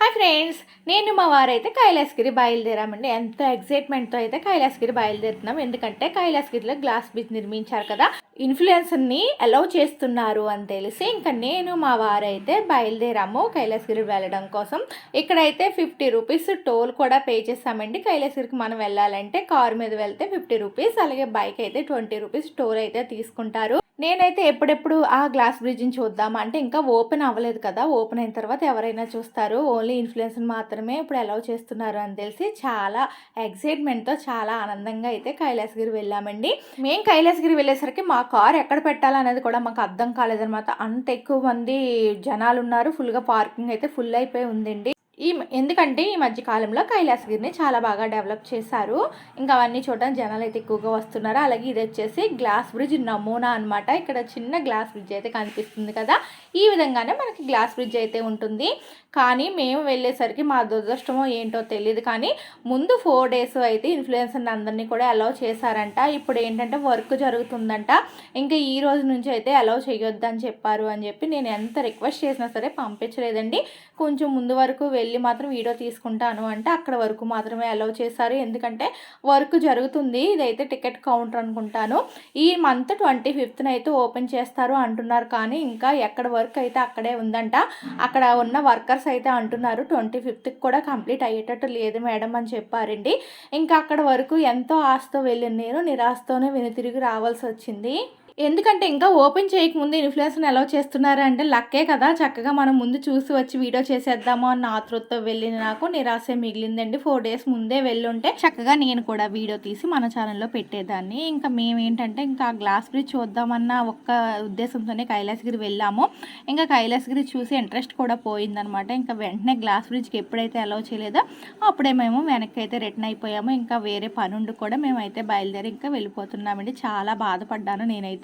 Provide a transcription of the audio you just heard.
Hi friends నేను మా వారైతే కైలాసగిరి బయలుదేరామండి. ఎంత ఎక్సైట్మెంట్తో అయితే కైలాసగిరి బయలుదేరుతున్నాం. ఎందుకంటే కైలాసగిరిలో గ్లాస్ బ్రిడ్జ్ నిర్మించారు కదా. ఇన్ఫ్లుయెన్సర్ని అలౌ చేస్తున్నారు అని తెలిసి ఇంకా నేను మా వారైతే బయలుదేరాము కైలాసగిరి వెళ్ళడం కోసం. ఇక్కడైతే ఫిఫ్టీ రూపీస్ టోల్ కూడా పే చేస్తామండి కైలాసగిరికి మనం వెళ్ళాలంటే కారు మీద వెళ్తే ఫిఫ్టీ రూపీస్ అలాగే బైక్ అయితే ట్వంటీ రూపీస్ టోల్ అయితే తీసుకుంటారు. నేనైతే ఎప్పుడెప్పుడు ఆ గ్లాస్ బ్రిడ్జ్ని చూద్దాం అంటే ఇంకా ఓపెన్ అవ్వలేదు కదా. ఓపెన్ అయిన తర్వాత ఎవరైనా చూస్తారు ఓన్లీ ఇన్ఫ్లుయెన్స్ మాత్రమే ఇప్పుడు అలౌ చేస్తున్నారు అని తెలిసి చాలా ఎక్సైట్మెంట్తో చాలా ఆనందంగా అయితే కైలాసగిరి వెళ్ళామండి. మేము కైలాసగిరి వెళ్ళేసరికి మా కార్ ఎక్కడ పెట్టాలనేది కూడా మాకు అర్థం కాలేదన్నమాట. అంత ఎక్కువ మంది జనాలు ఉన్నారు ఫుల్గా పార్కింగ్ అయితే ఫుల్ అయిపోయి ఉందండి. ఈ ఎందుకంటే ఈ మధ్యకాలంలో కైలాసగిరిని చాలా బాగా డెవలప్ చేశారు. ఇంకా అవన్నీ చూడడం జనాలు అయితే ఎక్కువగా వస్తున్నారు. అలాగే ఇది వచ్చేసి గ్లాస్ బ్రిడ్జ్ నమూనా అనమాట ఇక్కడ చిన్న గ్లాస్ బ్రిడ్జ్ అయితే కనిపిస్తుంది కదా. ఈ విధంగానే మనకి గ్లాస్ బ్రిడ్జ్ అయితే ఉంటుంది. కానీ మేము వెళ్ళేసరికి మా దురదృష్టమో ఏంటో తెలియదు కానీ ముందు ఫోర్ డేస్ అయితే ఇన్ఫ్లుయెన్సర్ని అందరినీ కూడా అలౌ చేశారంట. ఇప్పుడు ఏంటంటే వర్క్ జరుగుతుందంట. ఇంకా ఈ రోజు నుంచి అయితే అలౌ చేయొద్దని చెప్పారు అని చెప్పి నేను ఎంత రిక్వెస్ట్ చేసినా సరే పంపించలేదండి. కొంచెం ముందు వరకు వెళ్ళి మాత్రం వీడియో తీసుకుంటాను అంటే అక్కడ వరకు మాత్రమే అలౌ చేశారు. ఎందుకంటే వర్క్ జరుగుతుంది. ఇదైతే టికెట్ కౌంటర్ అనుకుంటాను. ఈ మంత్ ట్వంటీ ఫిఫ్త్న అయితే ఓపెన్ చేస్తారు అంటున్నారు. కానీ ఇంకా ఎక్కడ వర్క్ అయితే అక్కడే ఉందంట. అక్కడ ఉన్న వర్కర్స్ అయితే అంటున్నారు. ట్వంటీ ఫిఫ్త్కి కూడా కంప్లీట్ అయ్యేటట్టు లేదు మేడం అని చెప్పారండి. ఇంకా అక్కడ వరకు ఎంతో ఆశతో వెళ్ళిన నేను నిరాశతోనే వెనుతిరిగి రావాల్సి వచ్చింది. ఎందుకంటే ఇంకా ఓపెన్ చేయకముందు ఇన్ఫ్లుయెన్స్ని ఎలా చేస్తున్నారు అంటే లక్కే కదా. చక్కగా మనం ముందు చూసి వచ్చి వీడియో చేసేద్దాము అన్న ఆతృతతో వెళ్ళిన నాకు నిరాశ మిగిలిందండి. ఫోర్ డేస్ ముందే వెళ్ళుంటే చక్కగా నేను కూడా వీడియో తీసి మన ఛానల్లో పెట్టేదాన్ని. ఇంకా మేము ఏంటంటే ఇంకా గ్లాస్ బ్రిడ్జ్ చూద్దామన్న ఒక్క ఉద్దేశంతోనే కైలాసగిరి వెళ్ళాము. ఇంకా కైలాసగిరి చూసి ఇంట్రెస్ట్ కూడా పోయిందనమాట ఇంకా వెంటనే గ్లాస్ బ్రిడ్జ్కి ఎప్పుడైతే అలౌ చేయలేదో అప్పుడే మేము వెనక్కి అయితే రిటర్న్ అయిపోయాము. ఇంకా వేరే పనుండి కూడా మేమైతే బయలుదేరి ఇంకా వెళ్ళిపోతున్నామండి. చాలా బాధపడ్డాను నేనైతే.